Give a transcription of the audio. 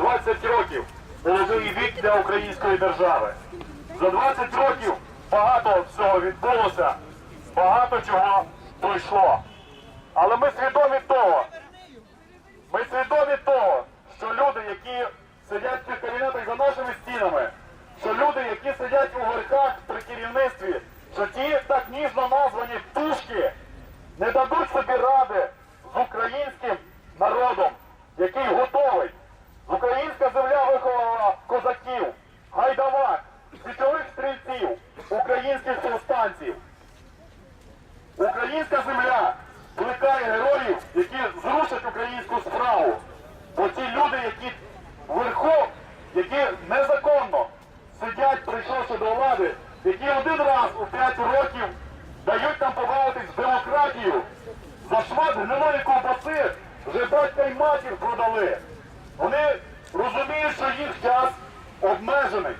20 років молодий вік для української держави. За 20 років багато всього відбулося, багато чого пройшло. Але ми свідомі того, ми свідомі того, що люди, які сидять в кабінетах за нашими стінами, що люди, які сидять у верхах при керівництві, що ті так ніжно названі тушки, не дадуть собі ради з українським народом, який українських повстанців. Українська земля плекає героїв, які зрушать українську справу. Бо ті люди, які вверху, які незаконно сидять, прийшовши до влади, які один раз у 5 років дають нам побавитись в демократію, за шмат гнилої ковбаси вже батька й матір продали. Вони розуміють, що їх час обмежений.